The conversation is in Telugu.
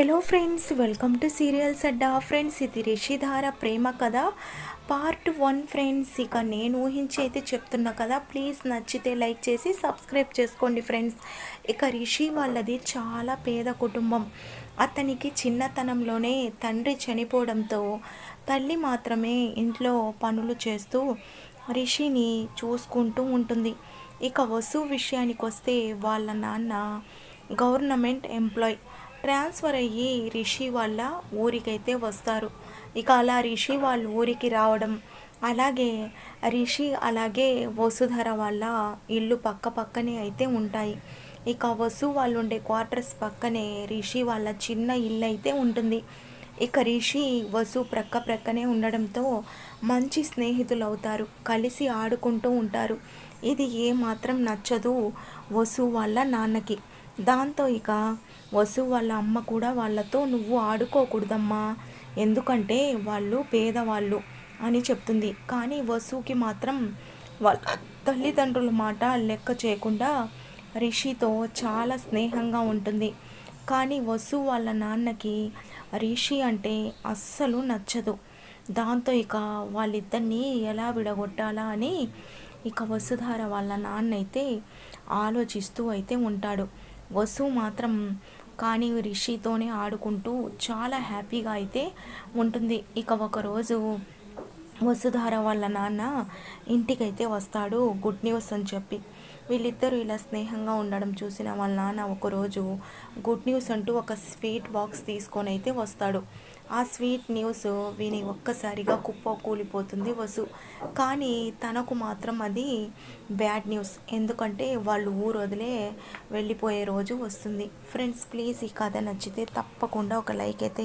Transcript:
Hello friends welcome to serials Adda friends ఇది రిషిధార ప్రేమ కథ పార్ట్ వన్ ఫ్రెండ్స్ ఇక నేను ఊహించి అయితే చెప్తున్నా కదా. ప్లీజ్ నచ్చితే లైక్ చేసి సబ్స్క్రైబ్ చేసుకోండి ఫ్రెండ్స్ ఇక రిషి వాళ్ళది చాలా పేద కుటుంబం. అతనికి చిన్నతనంలోనే తండ్రి చనిపోవడంతో తల్లి మాత్రమే ఇంట్లో పనులు చేస్తూ రిషిని చూసుకుంటూ ఉంటుంది. ఇక వసు విషయానికి వస్తే వాళ్ళ నాన్న గవర్నమెంట్ ఎంప్లాయ్. ట్రాన్స్ఫర్ అయ్యి రిషి వాళ్ళ ఊరికైతే వస్తారు. ఇక అలా రిషి వాళ్ళ ఊరికి రావడం అలాగే రిషి అలాగే వసుధర వాళ్ళ ఇల్లు పక్క పక్కనే అయితే ఉంటాయి. ఇక వసు వాళ్ళు ఉండే క్వార్టర్స్ పక్కనే రిషి వాళ్ళ చిన్న ఇల్లు అయితే ఉంటుంది. ఇక రిషి వసు ప్రక్క ప్రక్కనే ఉండడంతో మంచి స్నేహితులు అవుతారు. కలిసి ఆడుకుంటూ ఉంటారు. ఇది ఏమాత్రం నచ్చదు వసు వాళ్ళ నాన్నకి. దాంతో ఇక వసు వాళ్ళ అమ్మ కూడా వాళ్ళతో నువ్వు ఆడుకోకూడదమ్మా ఎందుకంటే వాళ్ళు పేదవాళ్ళు అని చెప్తుంది. కానీ వసుకి మాత్రం వాళ్ళ తల్లిదండ్రుల మాట లెక్క చేయకుండా రిషితో చాలా స్నేహంగా ఉంటుంది. కానీ వసు వాళ్ళ నాన్నకి రిషి అంటే అస్సలు నచ్చదు. దాంతో ఇక వాళ్ళిద్దరినీ ఎలా విడగొట్టాలా అని ఇక వసుధార వాళ్ళ నాన్న అయితే ఆలోచిస్తూ అయితే ఉంటాడు. వసు మాత్రం కానీ రిషితోనే ఆడుకుంటూ చాలా హ్యాపీగా అయితే ఉంటుంది. ఇక ఒకరోజు వసుధార వాళ్ళ నాన్న ఇంటికైతే వస్తాడు గుడ్ న్యూస్ అని చెప్పి. వీళ్ళిద్దరూ ఇలా స్నేహంగా ఉండడం చూసిన వాళ్ళ నాన్న ఒకరోజు గుడ్ న్యూస్ అంటూ ఒక స్వీట్ బాక్స్ తీసుకొని అయితే వస్తాడు. ఆ స్వీట్ న్యూస్ విని ఒక్కసారిగా కుప్ప కూలిపోతుంది వసు. కానీ తనకు మాత్రం అది బ్యాడ్ న్యూస్. ఎందుకంటే వాళ్ళు ఊరు వదిలే వెళ్ళిపోయే రోజు వస్తుంది. ఫ్రెండ్స్ ప్లీజ్ ఈ కథ నచ్చితే తప్పకుండా ఒక లైక్ అయితే